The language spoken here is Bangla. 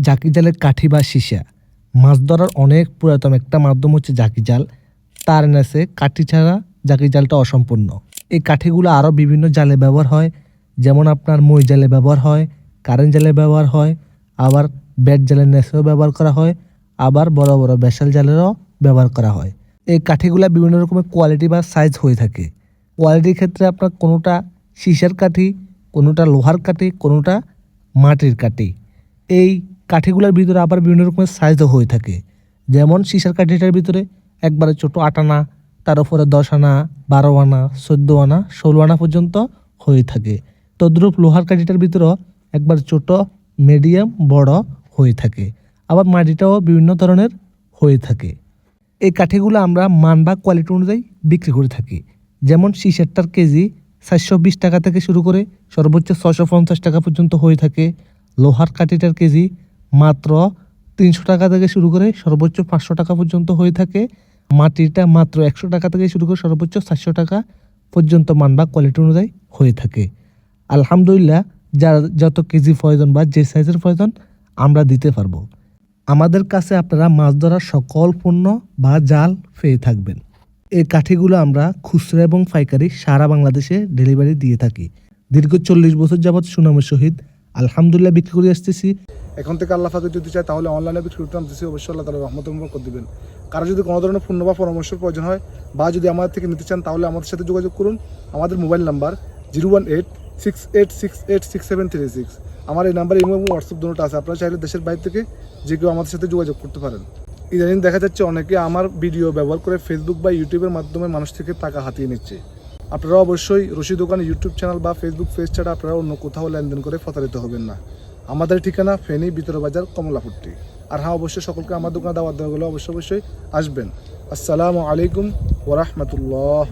জাকি জালের কাঠি বা সীসা। মাছ ধরার অনেক পুরাতন একটা মাধ্যম হচ্ছে জাকি জাল। তার নেছে কাঠি ছাড়া জাকি জালটা অসম্পূর্ণ। এই কাঠিগুলো আরও বিভিন্ন জালে ব্যবহার হয়, যেমন আপনার মই জালে ব্যবহার হয়, কারেন্ট জালে ব্যবহার হয়, আবার ব্যাট জালের নেছেও ব্যবহার করা হয়, আবার বড় বড় বেসাল জালেরও ব্যবহার করা হয়। এই কাঠিগুলো বিভিন্ন রকমের কোয়ালিটি বা সাইজ হয়ে থাকে। কোয়ালিটির ক্ষেত্রে আপনার কোনোটা সীসার কাঠি, কোনোটা লোহার কাঠি, কোনোটা মাটির কাঠি। এই কাঠিগুলোর ভিতরে আবার বিভিন্ন রকমের সাইজও হয়ে থাকে। যেমন সিসার কাঠিটার ভিতরে একবারে ছোট আট আনা, তার উপরে দশ আনা, বারো আনা, চোদ্দ আনা, ষোলো আনা পর্যন্ত হয়ে থাকে। তদ্রূপ লোহার কাঠিটার ভিতরেও একবার ছোট মিডিয়াম বড় হয়ে থাকে। আবার মাটিটাও বিভিন্ন ধরনের হয়ে থাকে। এই কাঠিগুলো আমরা মান বা কোয়ালিটি অনুযায়ী বিক্রি করে থাকি। যেমন সিসারটার কেজি চারশো বিশ টাকা থেকে শুরু করে সর্বোচ্চ ছশো পঞ্চাশ টাকা পর্যন্ত হয়ে থাকে। লোহার কাঠিটার কেজি মাত্র তিনশো টাকা থেকে শুরু করে সর্বোচ্চ পাঁচশো টাকা পর্যন্ত হয়ে থাকে। মাটিটা মাত্র একশো টাকা থেকে শুরু করে সর্বোচ্চ সাতশো টাকা পর্যন্ত মান বা কোয়ালিটি অনুযায়ী হয়ে থাকে। আলহামদুলিল্লাহ যার যত কেজি প্রয়োজন বা যে সাইজের প্রয়োজন, আমরা দিতে পারব। আমাদের কাছে আপনারা মাছ ধরার সকল পণ্য বা জাল পেয়ে থাকবেন। এই কাঠিগুলো আমরা খুচরা এবং পাইকারি সারা বাংলাদেশে ডেলিভারি দিয়ে থাকি। দীর্ঘ চল্লিশ বছর যাবৎ সুনামের সহিত আলহামদুলিল্লাহ বিক্রি করে আসতেছি। এখন থেকে আল্লাহ ফাতে যদি চায়, তাহলে অনলাইনে বিক্রি করতে দিচ্ছি অবশ্যই আল্লাহ তালা রহমত করে দিবেন। কারও যদি কোনো ধরনের পণ্য বা পরামর্শের প্রয়োজন হয়, বা যদি আমাদের থেকে নিতে চান, তাহলে আমাদের সাথে যোগাযোগ করুন। আমাদের mobile number zero one eight six eight six eight six seven three six. আমার এই নাম্বার ইমো এবং হোয়াটসঅ্যাপ দুটো আছে। আপনারা চাইলে দেশের বাইরে থেকে যে কেউ আমাদের সাথে যোগাযোগ করতে পারেন। ইদানিং দেখা যাচ্ছে অনেকে আমার ভিডিও ব্যবহার করে ফেসবুক বা ইউটিউবের মাধ্যমে মানুষ থেকে টাকা হাতিয়ে নিচ্ছে। আপনারা অবশ্যই রশি দোকান ইউটিউব চ্যানেল বা ফেসবুক পেজ ছাড়া আপনারা অন্য কোথাও লেনদেন করে প্রতারিত হবেন না। আমাদের ঠিকানা ফেনী বিতরবাজার কমলাপুরটি আর হ্যাঁ অবশ্যই সকলকে আমার দোকানে দাওয়াত দেওয়া গেলে অবশ্যই অবশ্যই আসবেন। আসসালামু আলাইকুম ওরহমতুল্লাহ